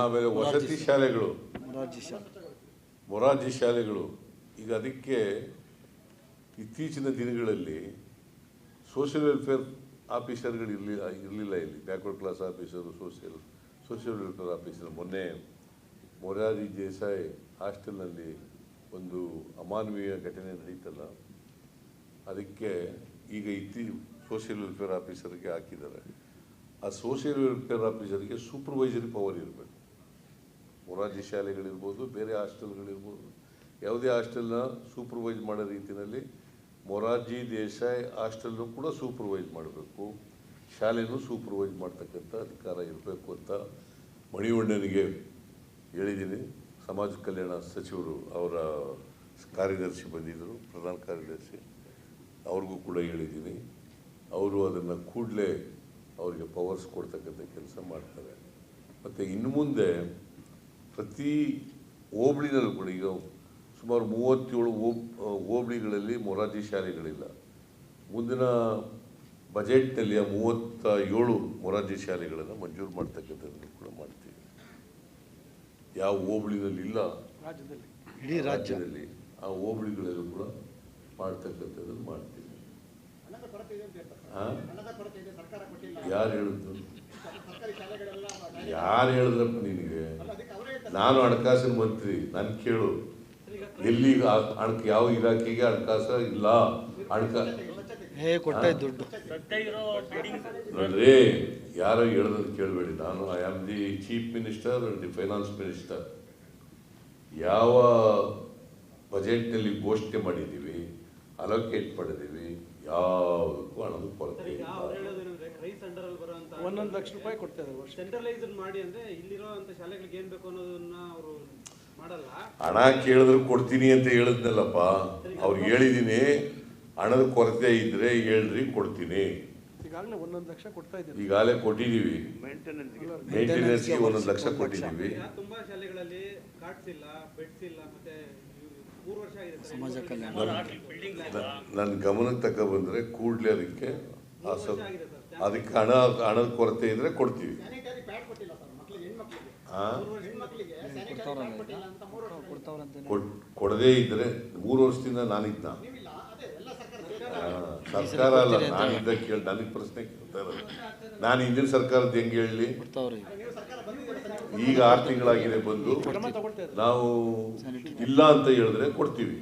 ಆಮೇಲೆ ವಸತಿ ಶಾಲೆಗಳು. ಮೊರಾರ್ಜಿ ಶಾಲೆ. ಮೊರಾರ್ಜಿ ಶಾಲೆಗಳು. ಈಗ ಅದಕ್ಕೆ ಇತ್ತೀಚಿನ ದಿನಗಳಲ್ಲಿ ಸೋಷಿಯಲ್ ವೆಲ್ಫೇರ್ ಆಫೀಸರ್ಗಳು ಇರಲಿಲ್ಲ ಇರಲಿಲ್ಲ ಇಲ್ಲಿ. Backward class officer social social welfare officer. ಮೊನ್ನೆ ಮೊರಾರ್ಜಿ ದೇಸಾಯಿ ಹಾಸ್ಟೆಲ್ನಲ್ಲಿ ಒಂದು ಅಮಾನವೀಯ ಘಟನೆ ನಡೀತಲ್ಲ ಅದಕ್ಕೆ ಈಗ ಇತ್ತೀ ಸೋಷಿಯಲ್ ವೆಲ್ಫೇರ್ ಆಫೀಸರ್ಗೆ ಹಾಕಿದ್ದಾರೆ. ಆ ಸೋಷಿಯಲ್ ವೆಲ್ಫೇರ್ ಆಫೀಸರ್ಗೆ ಸೂಪರ್ವೈಸರಿ ಪವರ್ ಇರಬೇಕು. ಮೊರಾರ್ಜಿ ಶಾಲೆಗಳಿರ್ಬೋದು, ಬೇರೆ ಹಾಸ್ಟೆಲ್ಗಳಿರ್ಬೋದು. ಯಾವುದೇ ಹಾಸ್ಟೆಲ್ನ ಸೂಪರ್ವೈಸ್ ಮಾಡೋ ರೀತಿಯಲ್ಲಿ ಮೊರಾರ್ಜಿ ದೇಸಾಯಿ ಹಾಸ್ಟೆಲ್ನು ಕೂಡ ಸೂಪರ್ವೈಸ್ ಮಾಡಬೇಕು. ಶಾಲೆನೂ ಸೂಪರ್ವೈಸ್ ಮಾಡ್ತಕ್ಕಂಥ ಅಧಿಕಾರ ಇರಬೇಕು ಅಂತ ಮಣಿವಣ್ಣನಿಗೆ ಹೇಳಿದ್ದೀನಿ. ಸಮಾಜ ಕಲ್ಯಾಣ ಸಚಿವರು ಅವರ ಕಾರ್ಯದರ್ಶಿ ಬಂದಿದ್ದರು, ಪ್ರಧಾನ ಕಾರ್ಯದರ್ಶಿ. ಅವ್ರಿಗೂ ಕೂಡ ಹೇಳಿದ್ದೀನಿ. ಅವರು ಅದನ್ನು ಕೂಡಲೇ ಅವರಿಗೆ ಪವರ್ಸ್ ಕೊಡ್ತಕ್ಕಂಥ ಕೆಲಸ ಮಾಡ್ತಾರೆ. ಮತ್ತು ಇನ್ನು ಮುಂದೆ ಪ್ರತಿ ಹೋಬಳಿನಲ್ಲೂ ಕೂಡ ಈಗ ಸುಮಾರು ಮೂವತ್ತೇಳು ಹೋಬ್ ಹೋಬಳಿಗಳಲ್ಲಿ ಮೊರಾರ್ಜಿ ಶಾಲೆಗಳಿಲ್ಲ. ಮುಂದಿನ ಬಜೆಟ್ನಲ್ಲಿ ಆ ಮೂವತ್ತ ಏಳು ಮೊರಾರ್ಜಿ ಶಾಲೆಗಳನ್ನು ಮಂಜೂರು ಮಾಡ್ತಕ್ಕಂಥದ್ದನ್ನು ಕೂಡ ಮಾಡ್ತೀವಿ. ಯಾವ ಹೋಬಳಿನಲ್ಲಿ ಇಲ್ಲ ರಾಜ್ಯದಲ್ಲಿ. ಇಡೀ ರಾಜ್ಯದಲ್ಲಿ ಆ ಹೋಬಳಿಗಳಲ್ಲೂ ಕೂಡ ಮಾಡ್ತಕ್ಕಂಥದ್ದನ್ನು ಮಾಡ್ತೀವಿ. ಹಣದ ಕೊರತೆ ಇದೆ ಸರ್. ಆ? ಹಣದ ಇದೆ ಸರ್ಕಾರ ಕೊಟ್ಟಿಲ್ಲ. ಯಾರು ಹೇಳಿದ್ರು ಯಾರು ಹೇಳಿದ್ರಪ್ಪ ನಿನಗೆ? ನಾನು ಹಣಕಾಸಿನ ಮಂತ್ರಿ ನಾನು ಕೇಳು. ಎಲ್ಲಿ ಯಾವ ಇಲಾಖೆಗೆ ಹಣಕಾಸ ಇಲ್ಲ? ಹಣಕಾ ಹೇ ಕೊಟ್ಟಾಯ್ತು ದುಡ್ಡು. ನೋಡ್ರಿ ಯಾರೋ ಹೇಳ್ದದ್ದು ಕೇಳಬೇಡಿ. ನಾನು I am the chief minister and the finance minister ಯಾವ ಬಜೆಟ್ನಲ್ಲಿ ಘೋಷಣೆ ಮಾಡಿದೀವಿ ಅಲೋಕೇಟ್ ಮಾಡಿದ್ದೀವಿ ಯಾವುದಕ್ಕೂ ಹಣದ ಕೊರತೆ ಇಲ್ಲ. ಹೇಳೋದೇನಂದ್ರೆ ಅಂಡರ್ ಅಲ್ಲಿ ಬರುವಂತ ಒಂದೊಂದು ಲಕ್ಷ ರೂಪಾಯಿ ಕೊಡ್ತಾ ಇದ್ದಾರೆ ಸೆಂಟ್ರಲೈಸ್ ಸೆಂಟ್ರಲೈಸ್ಡ್ ಮಾಡಿ ಅಂದ್ರೆ ಇಲ್ಲಿರೋ ಅಂತ ಶಾಲೆಗಳಿಗೆ ಏನ್ ಬೇಕು ಅನ್ನೋದನ್ನ ಅವರು ಮಾಡಲ್ಲ. ಹಣ ಕೇಳಿದ್ರು ಕೊಡ್ತೀನಿ ಅಂತ ಹೇಳಿದ್ನಲ್ಲಪ್ಪ. ಅವ್ರಿಗೆ ಹೇಳಿದೀನಿ ಹಣದ ಕೊರತೆ ಇದ್ರೆ ಹೇಳ್ರಿ ಕೊಡ್ತೀನಿ. ಈಗಾಗಲೇ ಒಂದೊಂದು ಲಕ್ಷ ಕೊಡ್ತಾ ಇದ್ದಾರೆ ಈಗಾಗಲೇ ಕೊಟ್ಟಿದ್ದೀವಿ ಮೇಂಟೆನೆನ್ಸ್ಗೆ ಒಂದೊಂದು ಲಕ್ಷ ಕೊಟ್ಟಿದ್ದೀವಿ ತುಂಬಾ ಶಾಲೆಗಳಲ್ಲಿ ಕಾರ್ಡ್ಸ್ ಇಲ್ಲ ಬೆಡ್ಸ್ ಇಲ್ಲ ಮತ್ತೆ ಸಮಾಜ ಕಲ್ಯಾಣ. ನನ್ನ ಗಮನಕ್ಕೆ ತಕ್ಕ ಬಂದರೆ ಕೂಡಲೇ ಅದಕ್ಕೆ ಆ ಸ- ಆಗಿದೆ ಸರ್. ಅದಕ್ಕೆ ಹಣ ಹಣದ ಕೊರತೆ ಇದ್ರೆ ಕೊಡ್ತೀವಿ. ಕೊಡದೇ ಇದ್ರೆ ಮೂರು ವರ್ಷದಿಂದ ನಾನಿದ್ದ. ಸರ್ಕಾರ ಅಲ್ಲ ನಾನಿದ್ದ ಕೇಳಿ ನನಗೆ ಪ್ರಶ್ನೆ ಕೇಳ್ತಾ ಇರೋದು. ನಾನು ಹಿಂದಿನ ಸರ್ಕಾರದ ಹೆಂಗೆ ಹೇಳಲಿ ಈಗ ಆರು ತಿಂಗಳಾಗಿದೆ ಬಂದು ನಾವು ಇಲ್ಲ ಅಂತ ಹೇಳಿದ್ರೆ ಕೊಡ್ತೀವಿ.